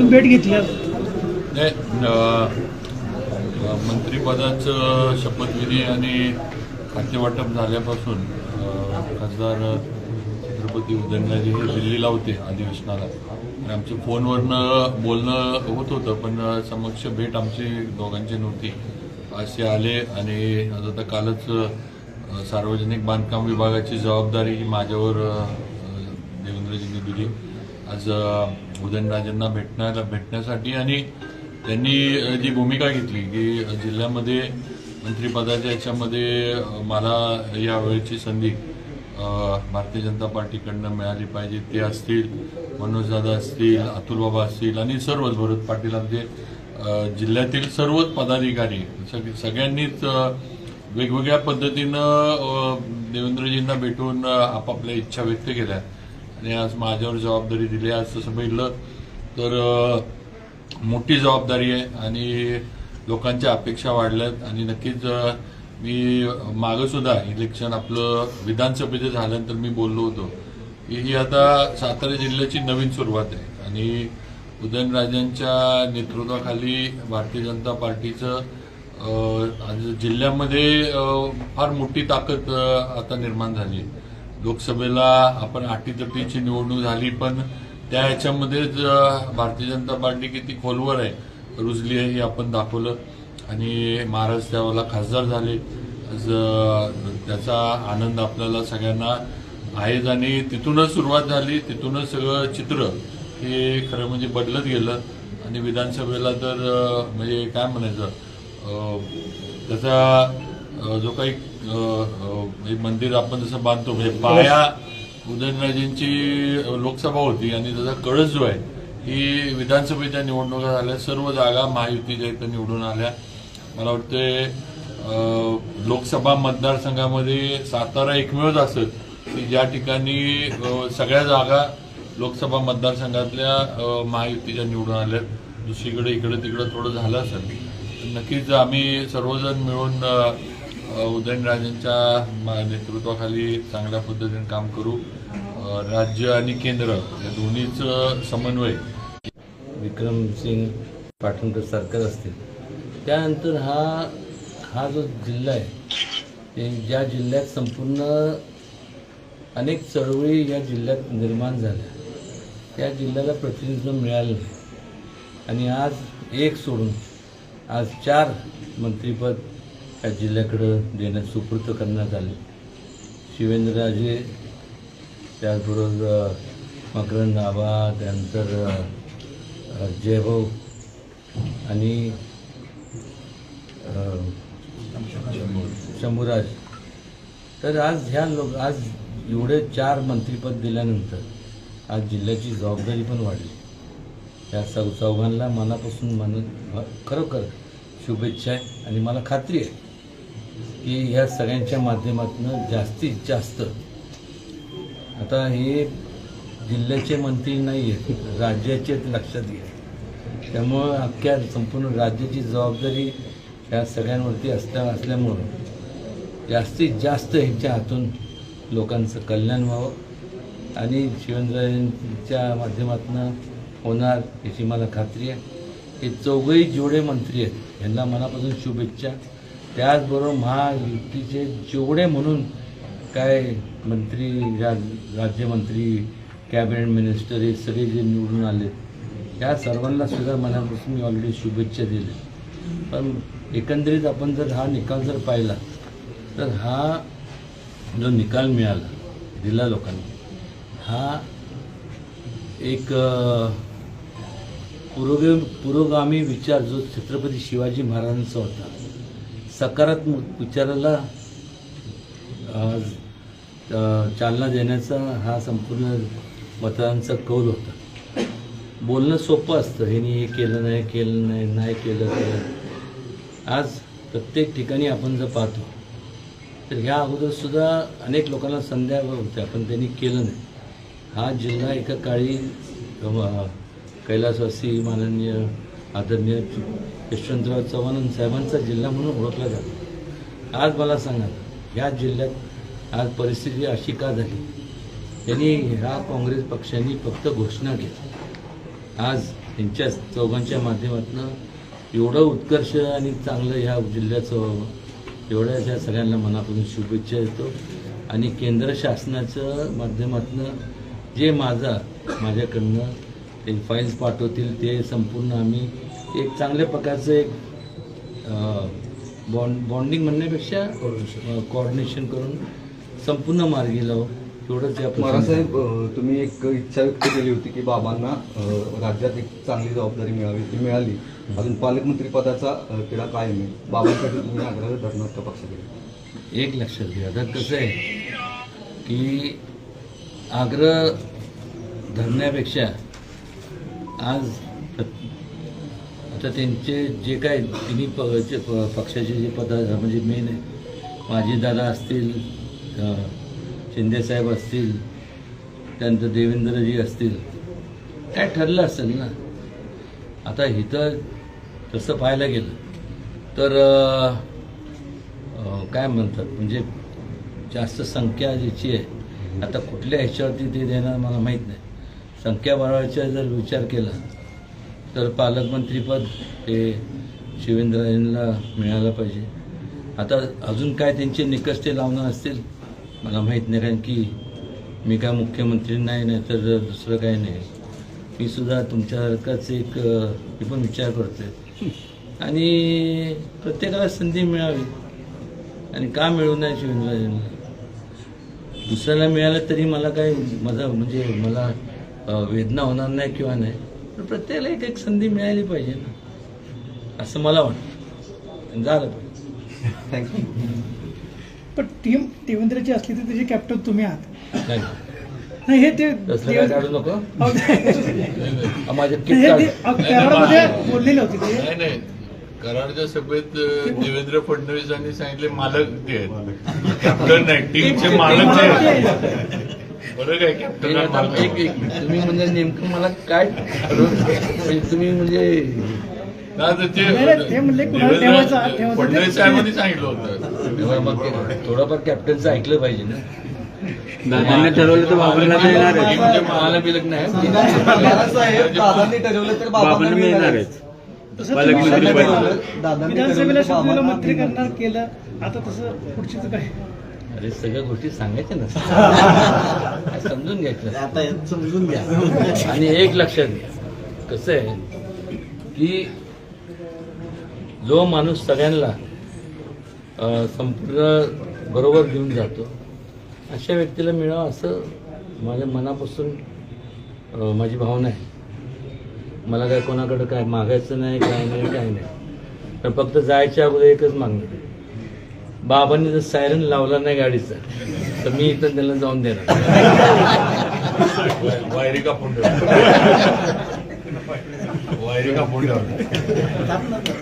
तुम्ही भेट घेतली नाही मंत्रिपदाचं शपथविधी आणि खातेवाटप झाल्यापासून खासदार छत्रपती उदयनराजे हे दिल्लीला होते अधिवेशनाला. आणि आमचे फोनवरनं बोलणं होत होतं पण समक्ष भेट आमची दोघांची नव्हती. असे आले आणि आता कालच सार्वजनिक बांधकाम विभागाची जबाबदारी ही माझ्यावर देवेंद्रजींनी दिली. आज अ, उदयनराजेंना भेटण्याला भेटण्यासाठी आणि त्यांनी जी भूमिका घेतली की जिल्ह्यामध्ये मंत्रिपदाच्या याच्यामध्ये मला यावेळची संधी भारतीय जनता पार्टीकडनं मिळाली पाहिजे. ते असतील मनोजदादा असतील अतुलबाबा असतील आणि सर्वच भरत पाटील आमचे जिल्ह्यातील सर्वच पदाधिकारी सग सगळ्यांनीच वेगवेगळ्या पद्धतीनं देवेंद्रजींना भेटून आपापल्या इच्छा व्यक्त केल्या. आणि आज माझ्यावर जबाबदारी दिली आज तसं बघितलं तर मोठी जबाबदारी आहे आणि लोकांच्या अपेक्षा वाढल्यात आणि नक्कीच मी मागं सुद्धा इलेक्शन आपलं विधानसभेचं झाल्यानंतर मी बोललो होतो की ही आता सातारा जिल्ह्याची नवीन सुरुवात आहे आणि उदयनराजांच्या नेतृत्वाखाली भारतीय जनता पार्टीचं आज जिल्ह्यामध्ये फार मोठी ताकद आता निर्माण झाली आहे. लोकसभेला आपण आटीतटीची निवडणूक झाली पण त्या याच्यामध्येच भारतीय जनता पार्टी किती खोलवर आहे रुजली आहे हे आपण दाखवलं. आणि महाराज त्यावेळेला खासदार झाले. त्याचा आनंद आपल्याला सगळ्यांना आहेच. आणि तिथूनच सुरुवात झाली तिथूनच सगळं चित्र हे खरं म्हणजे बदलत गेलं. आणि विधानसभेला तर म्हणजे काय म्हणायचं त्याचा जो काही मंदिर आपण जसं बांधतो म्हणजे पाया उदयनराजेंची लोकसभा होती आणि त्याचा कळस जो आहे ही विधानसभेच्या निवडणुका झाल्या. सर्व जागा महायुतीच्या इथं निवडून आल्या. मला वाटते लोकसभा मतदारसंघामध्ये सातारा एकमेवच असत की ज्या ठिकाणी सगळ्या जागा लोकसभा मतदारसंघातल्या महायुतीच्या निवडून आल्यात. दुसरीकडे इकडे तिकडे थोडं झालं असेल. नक्कीच आम्ही सर्वजण मिळून उदयनराजेंच्या मा- नेतृत्वाखाली चांगल्या पद्धतीने काम करू. राज्य आणि केंद्र या दोन्हीचं समन्वय. विक्रमसिंग पाटणकर सरकार असतील. त्यानंतर हा हा जो जिल्हा आहे ते ज्या जिल्ह्यात संपूर्ण अनेक चळवळी या जिल्ह्यात निर्माण झाल्या. त्या जिल्ह्याला प्रतिनिधित्व मिळालं नाही. आणि आज एक सोडून आज चार मंत्रिपद या जिल्ह्याकडं देण्यात सुपूर्त करण्यात आले. शिवेंद्रराजे त्याचबरोबर मकरंद आबा त्यानंतर जयभाऊ आणि शंभूराज. तर आज ह्या लोक आज एवढे चार मंत्रीपद दिल्यानंतर आज जिल्ह्याची जबाबदारी पण वाढली. या चौ चौघांना मनापासून मन खरोखर शुभेच्छा आहे आणि मला खात्री आहे की ह्या सगळ्यांच्या माध्यमातून जास्तीत जास्त. आता हे जिल्ह्याचे मंत्री नाही आहेत राज्याचे लक्षात घ्या. त्यामुळं अख्ख्या संपूर्ण राज्याची जबाबदारी ह्या सगळ्यांवरती असता असल्यामुळं जास्तीत जास्त ह्यांच्या हातून लोकांचं कल्याण व्हावं आणि शिवेंद्रजींच्या माध्यमातून होणार याची मला खात्री आहे. हे चौघही जेवढे मंत्री आहेत यांना मनापासून शुभेच्छा. त्याचबरोबर महायुतीचे जेवढे म्हणून काय मंत्री राज राज्यमंत्री कॅबिनेट मिनिस्टर हे सगळे जे निवडून आले त्या सर्वांना सुद्धा मनापासून मी ऑलरेडी शुभेच्छा दिल्या. पण एकंदरीत आपण जर हा निकाल जर पाहिला तर हा जो निकाल मिळाला दिला लोकांनी हा एक पुरोग पुरोगे पुरोगामी विचार जो छत्रपती शिवाजी महाराजांचा होता सकारात्मक विचाराला आज चालना देण्याचा हा संपूर्ण मतदारांचा कौल होता. बोलणं सोपं असतं. ह्यानी हे केलं नाही केलं नाही नाही केलं तर आज प्रत्येक ठिकाणी आपण जर पाहतो तर ह्या अगोदरसुद्धा अनेक लोकांना संध्या होत्या पण त्यांनी केलं नाही. हा जिल्हा एका काळी कैलासवासी माननीय आदरणीय यशवंतराव चव्हाण साहेबांचा जिल्हा म्हणून ओळखला जातो. आज मला सांगा या जिल्ह्यात आज परिस्थिती अशी का झाली? त्यांनी ह्या काँग्रेस पक्षांनी फक्त घोषणा केली आज त्यांच्या चौघांच्या माध्यमातून एवढं उत्कर्ष आणि चांगलं ह्या जिल्ह्याचं व्हावं एवढ्या ह्या सगळ्यांना मनापासून शुभेच्छा देतो. आणि केंद्र शासनाचं माध्यमातून जे माझा माझ्याकडनं ते फाईल्स पाठवतील ते संपूर्ण आम्ही एक चांगल्या प्रकारचं एक बॉन्ड बॉन्डिंग म्हणण्यापेक्षा कोऑर्डिनेशन करून संपूर्ण मार्गी लावू. एवढंच महाराजसाहेब तुम्ही एक इच्छा व्यक्त केली होती की बाबांना राज्यात एक चांगली जबाबदारी मिळावी ती मिळाली. अजून पालकमंत्री पदाचा अ, तिढा कायम आहे. बाबांसाठी तुम्ही आग्रह धरणार का पक्षाकडे एक लक्षात घ्या आता कसं आहे की आग्रह धरण्यापेक्षा आज तर त्यांचे जे काय तिन्ही प प- पक्षाचे जे पद म्हणजे मेन आहे. दादा असतील शिंदेसाहेब असतील त्यानंतर देवेंद्रजी असतील. काय ठरलं असेल ना? आता इथं तसं पाहायला गेलं तर काय म्हणतात? म्हणजे जास्त संख्या ज्याची आहे आता कुठल्या ह्याच्यावरती ते देणार मला माहीत नाही. संख्या वाढवायचा जर विचार केला तर पालकमंत्रीपद हे शिवेंद्रराजेंना मिळालं पाहिजे. आता अजून काय त्यांचे निकष ते लावणार असतील? मला माहीत नाही कारण की मी काय मुख्यमंत्री नाही नाही तर दुसरं काय नाही. मी सुद्धा तुमच्यासारखाच एक मी पण विचार करतोय. आणि प्रत्येकाला संधी मिळावी. आणि का मिळू नाही शिवेंद्रजींना? दुसऱ्याला मिळालं तरी मला काही माझा म्हणजे मला वेदना होणार नाही किंवा नाही. पण प्रत्येकाला एक एक संधी मिळाली पाहिजे ना. असं मला वाटतं. झालं पाहिजे. थँक्यू पण टीम देवेंद्रची असली तर त्याचे कॅप्टन तुम्ही आहात. नाही. नाही हे ते काढू नको? माझ्या हे बोललेले होते ते. नाही नाही. कराडच्या सभेत देवेंद्र फडणवीसांनी सांगितले मालक ते आहेत. कॅप्टन नाही टीमचे मालक ते आहेत. कॅप्टन आता एक एक तुम्ही म्हणजे नेमकं मला काय म्हणजे तुम्ही म्हणजे नाही, तर ते नाही, नाही, ते म्हणले कुणाला देवेंद्र- ठेवायचं, ठेवायचं. फडणवीस साहेबांनी सांगितलं होतं. तेव्हा मग ते थोडंफार कॅप्टनचं ऐकलं पाहिजे ना. दादांनी ठरवलं तर बाबांना तर येणार आहे. म्हणजे मला बिलक नाही. महाराजसाहेब दादांनी ठरवलं तर बाबांना मिळणार आहे. पालकमंत्री पद. विधानसभेला शब्दीला मंत्री. करणार केलं. आता तसं पुढचीच काय? अरे सगळ्या गोष्टी सांगायच्या नसतात समजून घ्यायचं? आता समजून घ्या. आणि एक लक्षात घ्या. कसं आहे की जो माणूस सगळ्यांना संपूर्ण बरोबर घेऊन जातो अशा व्यक्तीला मिळावं असं माझ्या मनापासून माझी भावना आहे. मला काय कोणाकडं काय मागायचं नाही काय नाही काय नाही. पण फक्त जायच्या अगोदर एकच मागणं. बाबांनी जर सायरन लावला नाही गाडीचा तर मी इथं त्याला जाऊन देणार. वायरी कापून ठेवली वायरी कापून ठेवली